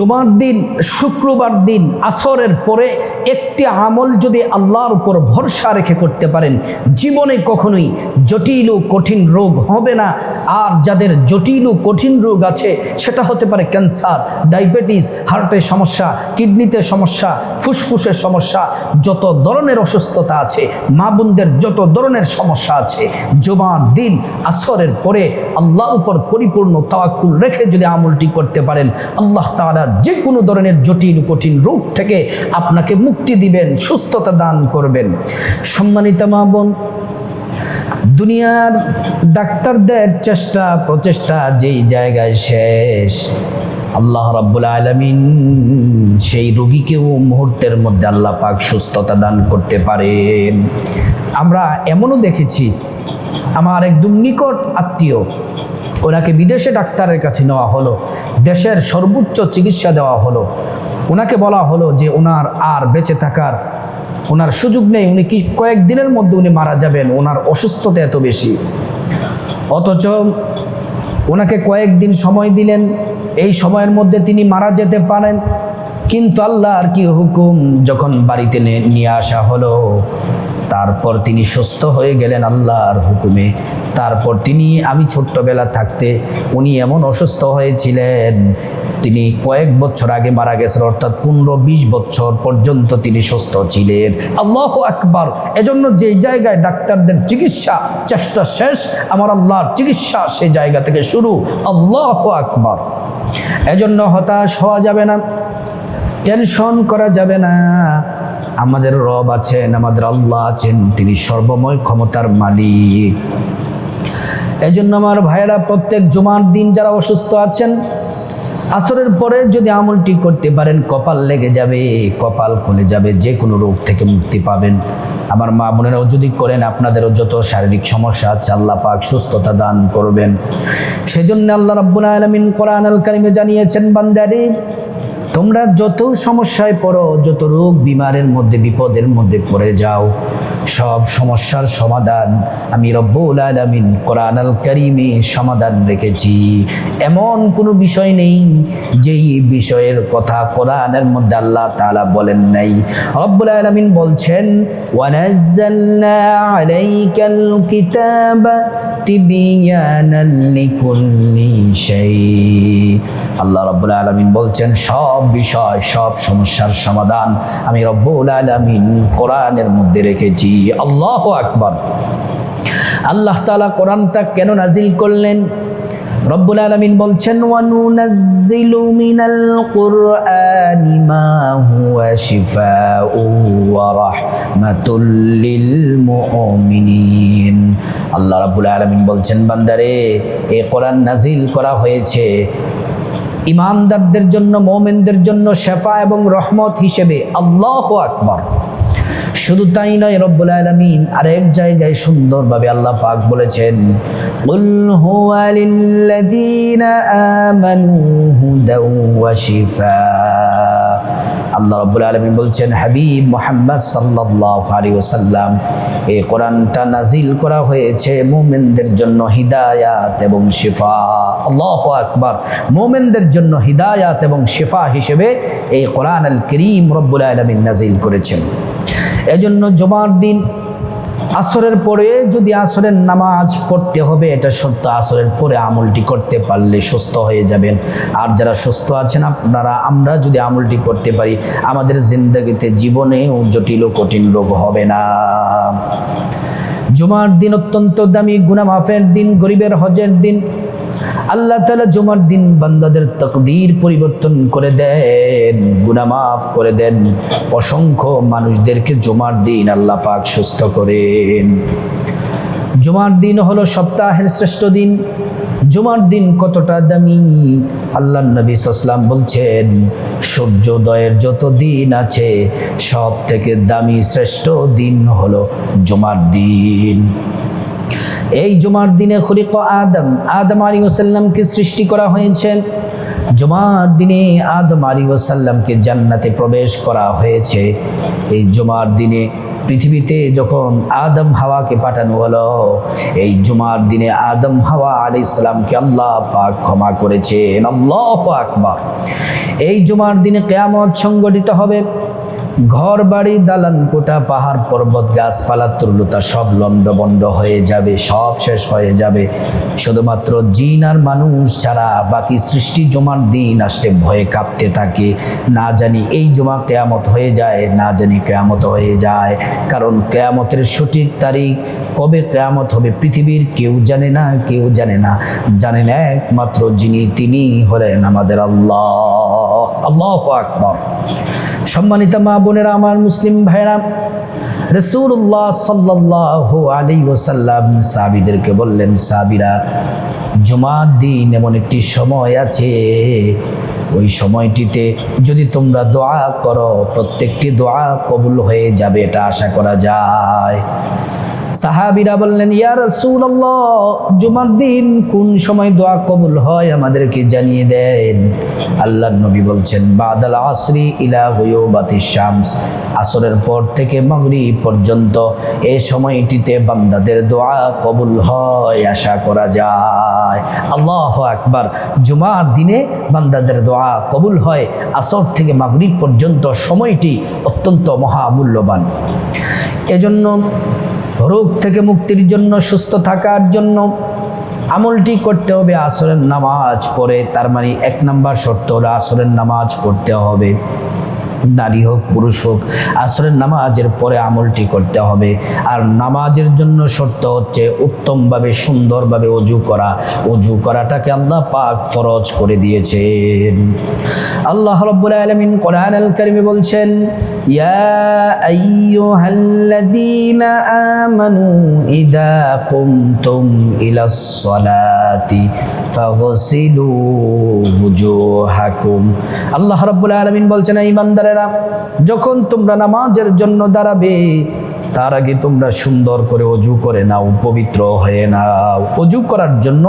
জুমার দিন, শুক্রবার দিন, আসরের পরে একটি আমল যদি আল্লাহর উপর ভরসা রেখে করতে পারেন, জীবনে কখনোই জটিল ও কঠিন রোগ হবে না। আর যাদের জটিল ও কঠিন রোগ আছে, সেটা হতে পারে ক্যান্সার, ডায়াবেটিস হার্টের সমস্যা, কিডনিতে সমস্যা ফুসফুসের সমস্যা, যত ধরনের অসুস্থতা আছে, মা বোনদের যত ধরনের সমস্যা আছে, জুমার দিন, আসরের পরে আল্লাহর উপর পরিপূর্ণ তাওয়াক্কুল রেখে যদি আমলটি করতে পারেন, আল্লাহ তাআলা যে কোনো ধরনের জটিল কঠিন রোগ থেকে আপনাকে মুক্তি দিবেন, সুস্থতা দান করবেন। সম্মানিত মা বোন, দুনিয়ার ডাক্তারদের চেষ্টা, প্রচেষ্টা যেই জায়গায় শেষ। আল্লাহ রাব্বুল আলামিন সেই রোগীকেও মুহূর্তের মধ্যে আল্লাহ পাক সুস্থতা দান করতে পারেন। আমরা এমনও দেখেছি, আমার একদম নিকট আত্মীয় ওনাকে বিদেশে ডাক্তারের কাছে নেওয়া হলো, দেশের সর্বোচ্চ চিকিৎসা দেওয়া হলো। ওনাকে বলা হলো যে ওনার আর বেঁচে থাকার ওনার সুযোগ নেই, উনি কি কয়েকদিনের মধ্যে উনি মারা যাবেন, ওনার অসুস্থতা এত বেশি। অথচ ওনাকে কয়েকদিন সময় দিলেন, এই সময়ের মধ্যে তিনি মারা যেতে পারেন, কিন্তু আল্লাহর কি হুকুম? যখন বাড়িতে নিয়ে আসা হলো তারপর তিনি সুস্থ হয়ে গেলেন আল্লাহর হুকুমে। তারপর তিনি, আমি ছোট্টবেলা থাকতে উনি এমন অসুস্থ হয়েছিলেন, তিনি কয়েক বছর আগে মারা গেছেন, অর্থাৎ পনেরো বিশ বছর পর্যন্ত তিনি সুস্থ ছিলেন। আল্লাহ আকবার! এজন্য যেই জায়গায় ডাক্তারদের চিকিৎসা চেষ্টা শেষ, আমার আল্লাহর চিকিৎসা সেই জায়গা থেকে শুরু। আল্লাহ আকবার! এজন্য হতাশ হওয়া যাবে না, টেনশন করা যাবে না। আমাদের রব আছেন, আমাদের আল্লাহ আছেন, তিনি সর্বময় ক্ষমতার মালিক। এজন্য আমার ভাইয়েরা, প্রত্যেক জুমার দিন যারা অসুস্থ আছেন, আসরের পরে যদি আমলটি করতে পারেন, কপাল লেগে যাবে, কপাল খুলে যাবে যে কোনো রোগ থেকে মুক্তি পাবেন। আমার মা বোনেরাও যদি করেন, আপনাদেরও যত শারীরিক সমস্যা আছে, আল্লাহ পাক সুস্থতা দান করবেন। সেজন্য আল্লাহ রাব্বুল আলামিন কোরআন আল কারিমে জানিয়েছেন, বান্দারে তোমরা যত সমস্যায় পড়ো, যত রোগ বিমারের মধ্যে, বিপদের মধ্যে পড়ে যাও, সব সমস্যার সমাধান আমি রব্বুল আলামিন কোরআন আল কারিমে সমাধান রেখেছি। এমন কোনো বিষয় নেই, যেই বিষয়ের কথা কোরআনের মধ্যে আল্লাহ তাআলা বলেন নাই। রব্বুল আলামিন বলছেন ওয়ানাজ্জালনা আলাইকাল কিতাবা তিবিয়ানাল লিকুল্লি শাই আল্লাহ রব্বুল আলমিন বলছেন, সব বিষয়, সব সমস্যার সমাধান আমি রব্বুল আলমিন কোরআনের মধ্যে রেখেছি। আল্লাহ আকবর। আল্লাহ তাআলা কোরআনটা কেন নাজিল করলেন? রব্বুল আলমিন বলছেন, ওয়ানুনাজ্জিলু মিনাল কুরআনি মা হুয়া শিফাউ ওয়া রাহমাতুল লিল মুমিনিন আল্লাহ রাব্বুল আলামিন বলছেন, বান্দারে এই কোরআন নাজিল করা হয়েছে ইমানদারদের জন্য, মোমেনদের জন্য, শেফা এবং রহমত হিসেবে আল্লাহ আকবর। শুধু তাই নয়, রব্বুল আলামিন আরেক জায়গায় সুন্দরভাবে আল্লাহ পাক বলেছেন হুয়া লিল্লাযীনা আমানু হুদাও ওয়া শিফা। আল্লাহ রাব্বুল আলামিন বলছেন, হাবিব মুহাম্মদ সাল্লাল্লাহু আলাইহি ওয়াসাল্লাম, এই কোরআনটা নাজিল করা হয়েছে মুমিনদের জন্য হিদায়াত এবং শিফা। আল্লাহু আকবার, মুমিনদের জন্য হিদায়াত এবং শিফা হিসেবে এই কোরআন আল করিম রব্বুল আলামিন নাজিল করেছেন। এজন্য জমার দিন আসরের পরে যদি আসরের নামাজ পড়তে হবে, এটা সত্য আসরের পরে আমলটি করতে পারলে সুস্থ হয়ে যাবেন। আর যারা সুস্থ আছেন, আপনারা, আমরা যদি আমলটি করতে পারি, আমাদের জিন্দগিতে জীবনেও জটিল ও কঠিন রোগ হবে না। জুমার দিন অত্যন্ত দামি গুনা মাফের দিন, গরিবের হজের দিন আল্লাহ তালা জুমার দিন বান্দাদের তকদির পরিবর্তন করে দেন গুনা মাফ করে দেন। অসংখ্য মানুষদেরকে জুমার দিন আল্লাহ পাক সুস্থ করেন। জুমার দিন হলো সপ্তাহের শ্রেষ্ঠ দিন। জুমার দিন কতটা দামি? আল্লাহ নবী সাল্লাম বলছেন, সূর্যোদয়ের যত দিন আছে সব থেকে দামি শ্রেষ্ঠ দিন হলো জুমার দিন। এই জুমার দিনে খলিক আদম আদম আলী ওসাল্লামকে সৃষ্টি করা হয়েছে। জুমার দিনে আদম আলী ওসাল্লামকে জান্নাতে প্রবেশ করা হয়েছে। এই জুমার দিনে পৃথিবীতে যখন আদম হাওয়াকে পাঠানো হলো, এই জুমার দিনে আদম হাওয়া আলি ইসলামকে আল্লাহ পাক ক্ষমা করেছেন। আল্লাহ আকবার। এই জুমার দিনে কেয়ামত সংগঠিত হবে। ঘর বাড়ি দালান কোটা পাহাড়, পর্বত, গাছপালা, তরুলতা সব লন্ডবন্ড হয়ে যাবে, সব শেষ হয়ে যাবে। শুধুমাত্র জিন আর মানুষ ছাড়া বাকি সৃষ্টি জমার দিন আসলে ভয়ে কাঁপতে থাকে। না জানি এই জমা কেয়ামত হয়ে যায়, না জানি কেয়ামত হয়ে যায়। কারণ কেয়ামতের সঠিক তারিখ, কবে কেয়ামত হবে পৃথিবীর কেউ জানে না, কেউ জানে না। জানেন একমাত্র যিনি তিনি হলেন আমাদের আল্লাহ। আল্লাহ আকবর। সম্মানিত মা বোনেরা, আমার মুসলিম ভাইরা রসুল্লাহ সাল্লাহ আলী ওসাল্লাম সাবিদেরকে বললেন সাবিরা জুমার দিন এমন একটি সময় আছে। ওই সময়টিতে যদি তোমরা দোয়া করো, প্রত্যেকটি দোয়া কবুল হয়ে যাবে, এটা আশা করা যায়। সাহাবিরা বললেন, ইয়া রাসূলুল্লাহ, জুমার দিন কোন সময় দোয়া কবুল হয় আমাদেরকে জানিয়ে দেন? আল্লাহর নবী বলছেন, বাদাল আসরি ইলা হুয়ুবাতিশ শামস। আসরের পর থেকে মাগরিব পর্যন্ত এই সময়টিতে বান্দাদের দোয়া কবুল হয়, আশা করা যায়। আল্লাহ আকবার, জুমার দিনে বান্দাদের দোয়া কবুল হয়, আসর থেকে মাগরিব পর্যন্ত সময়টি অত্যন্ত মহামূল্যবান। এজন্য রোগ থেকে মুক্তির জন্য, সুস্থ থাকার জন্য আমলটি করতে হবে, আসরের নামাজ পড়ে। তার মানে এক নাম্বার শর্ত হলো আসরের নামাজ পড়তে হবে। নারী হোক, পুরুষ হোক, আসরের নামাজের পরে আমলটি করতে হবে। আর নামাজের জন্য শর্ত হচ্ছে উত্তমভাবে, সুন্দরভাবে অজু করা। অজু করাটাকে আল্লাহ পাক ফরজ করে দিয়েছেন। আল্লাহ রব্বুল আলমিন কোরআন আল কারিমে বলছেন আল্লাহ রাব্বুল আলামিন বলছেন এই ইমানদারেরা যখন তোমরা নামাজের জন্য দাঁড়াবে, তার আগে তোমরা সুন্দর করে অজু করে নাও, পবিত্র হয়ে নাও। অজু করার জন্য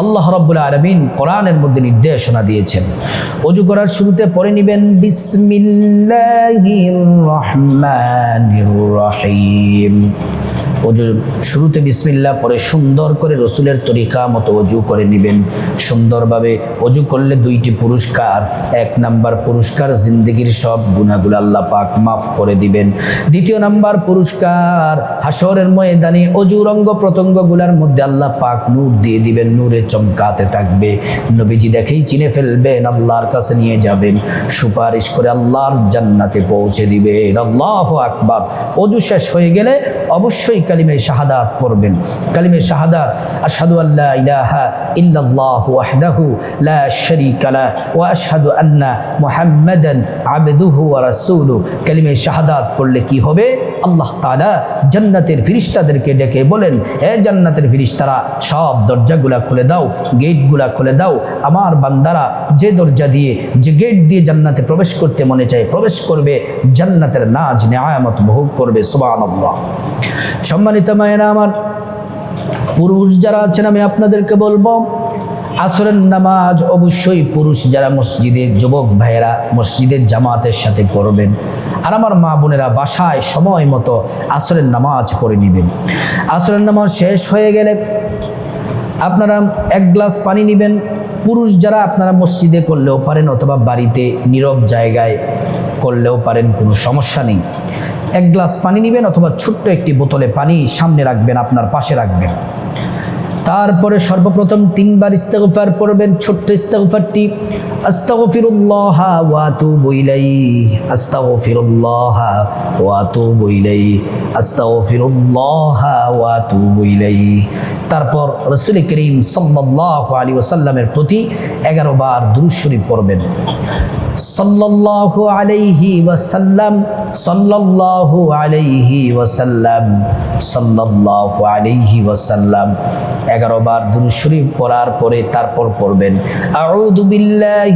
আল্লাহ রব্বুল আলমিন কোরআনের মধ্যে নির্দেশনা দিয়েছেন। অজু করার শুরুতে পড়ে নিবেন অজু শুরুতে বিসমিল্লা পরে সুন্দর করে রসুলের তরিকা মতো অজু করে নেবেন। সুন্দরভাবে অজু করলে দুইটি পুরস্কার, এক নাম্বার পুরস্কার জিন্দগির সব গুণাগুলো আল্লাহ পাক মাফ করে দিবেন। দ্বিতীয় নাম্বার পুরস্কার হাসরের ময়দানে অজু রঙ্গ প্রত্যঙ্গগুলার মধ্যে আল্লাহ পাক নূর দিয়ে দিবেন। নূরে চমকাতে থাকবে। নবীজি দেখেই চিনে ফেলবেন, আল্লাহর কাছে নিয়ে যাবেন। সুপারিশ করে আল্লাহর জান্নাতে পৌঁছে দিবেন। আল্লাহ আকবার। অজু শেষ হয়ে গেলে অবশ্যই কালিমে শাহাদাত পড়বেন। কালিমে শাহাদাত, আশহাদু আল্লাহ ইলাহা ইল্লাল্লাহ ওয়াহদাহু লা শারীকা লা ওয়া আশহাদু আন্না মুহাম্মাদান আবদুহু ওয়া রাসূলুহু। কালিমে শাহাদাত পড়লে কি হবে? আল্লাহ তাআলা জান্নাতের ফেরেশতাদেরকে ডেকে বলেন, হে জান্নাতের ফেরেশতারা সব দরজাগুলা খুলে দাও, গেটগুলা খুলে দাও। আমার বান্দারা যে দরজা দিয়ে, যে গেট দিয়ে জান্নাতে প্রবেশ করতে মনে চায়, প্রবেশ করবে, জান্নাতের নাজ নেয়ামত ভোগ করবে, সুবহানাল্লাহ। সম্মানিত মায়েরা আমার, পুরুষ যারা আছেন, আমি আপনাদেরকে বলব, আসরের নামাজ অবশ্যই পুরুষ যারা মসজিদে, যুবক ভাইয়েরা মসজিদের জামাতের সাথে পড়বেন। আর আমার মা বোনেরা বাসায় সময় মতো আসরের নামাজ পড়ে নেবেন। আসরের নামাজ শেষ হয়ে গেলে আপনারা এক গ্লাস পানি নেবেন। পুরুষ যারা আপনারা মসজিদে করলেও পারেন অথবা বাড়িতে নীরব জায়গায় করলেও পারেন, কোনো সমস্যা নেই। এক গ্লাস পানি নেবেন অথবা ছোট্ট একটি বোতলে পানি সামনে রাখবেন, আপনার পাশে রাখবেন। তারপরে সর্বপ্রথম তিনবার ইস্তেগফার পড়বেন, ছোট্ট ইস্তেগফারটি। আস্তাগফিরুল্লাহ ওয়া আতুবু ইলাইহি, আস্তাগফিরুল্লাহ ওয়া আতুবু ইলাইহি, আস্তাগফিরুল্লাহ ওয়া আতুবু ইলাইহি। তারপর রাসূল করিম সাল্লাল্লাহু আলাইহি ওয়াসাল্লামের প্রতি 11 বার দুরূদ শরীফ পড়বেন। সাল্লাল্লাহু আলাইহি ওয়াসাল্লাম, সাল্লাল্লাহু আলাইহি ওয়াসাল্লাম, সাল্লাল্লাহু আলাইহি ওয়াসাল্লাম। এগারো বার দুরূদ শরীফ পড়ার পরে তারপর পড়বেন, আউযু বিল্লাহি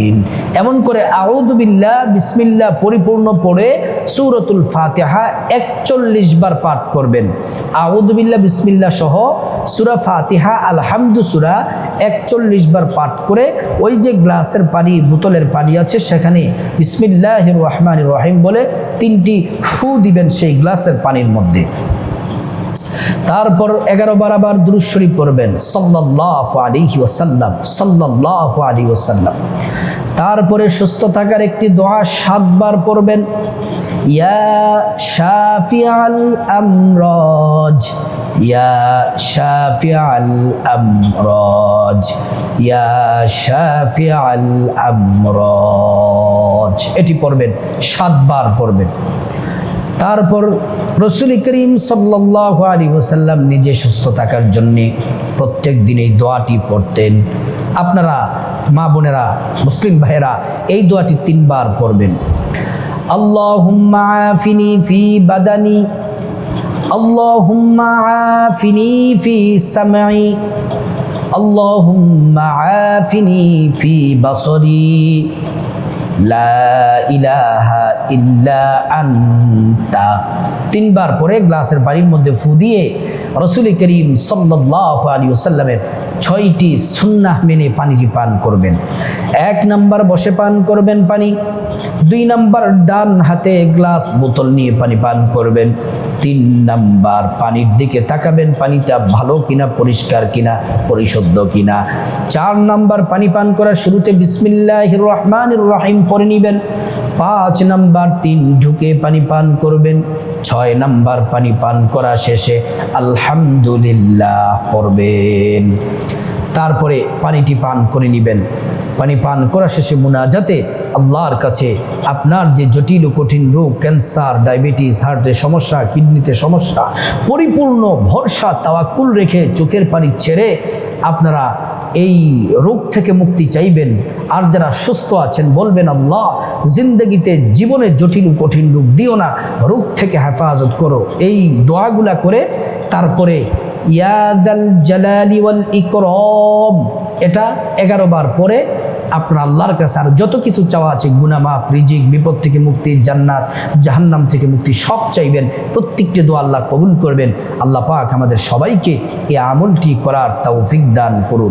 আমিন এমন করে আউদুবিল্লাহ বিসমিল্লাহ পরিপূর্ণ পড়ে সূরাতুল ফাতেহা একচল্লিশ বার পাঠ করবেন। আউদুবিল্লাহ বিসমিল্লাহ সহ সুরা ফাতিহা, আলহামদু সূরা একচল্লিশ বার পাঠ করে ওই যে গ্লাসের পানি, বোতলের পানি আছে সেখানে বিসমিল্লাহ রহমান রহিম বলে তিনটি ফু দিবেন সেই গ্লাসের পানির মধ্যে। তারপর এগারো বার আবার দুরুশ্বরী পড়বেন। সাল্লাহ আলী ওসাল্লাম সাল্লাহ আলী ওসাল্লাম তারপরে সুস্থ থাকার একটি দোয়া সাতবার পড়বেন। ইয়া শাফিআল আমরাজ, ইয়া শাফিআল আমরাজ, ইয়া শাফিআল আমরাজ। এটি পড়বেন, সাতবার পড়বেন। তারপর রসুল করিম সাল্লাহ আলী ওসাল্লাম নিজে সুস্থ থাকার জন্যে প্রত্যেক দিন এই দোয়াটি পড়তেন। আপনারা, মা বোনেরা, মুসলিম ভাইয়েরা, এই দোয়াটি তিনবার পড়বেন। আফিনি ফি বাদানি ফি সামঈ, আল্লাহুম্মা আফিনি ফি বাসরি। লা ইলাহা ইল্লা আন্তা। তিনবার পরে গ্লাসের পানির মধ্যে ফু দিয়ে রসুল করিম সাল্লাহ আলী সাল্লামের ছয়টি সুন্নাহ মেনে পানিটি পান করবেন। এক নাম্বার বসে পান করবেন পানি, দুই নাম্বার ডান হাতে গ্লাস বোতল নিয়ে পানি পান করবেন, তিন নাম্বার পানির দিকে তাকাবেন, পানিটা ভালো কিনা, পরিষ্কার কিনা, পরিশুদ্ধ কিনা। চার নাম্বার পানি পান করার শুরুতে বিসমিল্লাহ রহমান রহিম পরে নিবেন। পাঁচ নাম্বার তিন, ঢুকে পানি পান করবেন। ছয় নাম্বার পানি পান করা শেষে আলহামদুলিল্লাহ পড়বেন তারপরে পানিটি পান করে নিবেন। পানি পান করা শেষে মুনাজাতে আল্লাহর কাছে আপনার যে জটিল ও কঠিন রোগ, ক্যান্সার, ডায়াবেটিস, হার্টের সমস্যা, কিডনিতে সমস্যা, পরিপূর্ণ ভরসা, তাওয়াক্কুল রেখে চোখের পানি ছেড়ে আপনারা এই রোগ থেকে মুক্তি চাইবেন। আর যারা সুস্থ আছেন, বলবেন, আল্লাহ, জিন্দগিতে জীবনে জটিল ও কঠিন রোগ দিও না, রোগ থেকে হেফাজত করো। এই দোয়াগুলা করে তারপরে ইয়াদাল জালালি ওয়াল ইকরম। এটা এগারো বার পরে আপনার আল্লাহর কাছে আর যত কিছু চাওয়া আছে গুনামাফ রিজিক, বিপদ থেকে মুক্তি, জান্নাত, জাহান্নাম থেকে মুক্তি, সব চাইবেন। প্রত্যেকটি দোয়া আল্লাহ কবুল করবেন। আল্লাহ পাক আমাদের সবাইকে এই আমলটি করার তৌফিক দান করুন।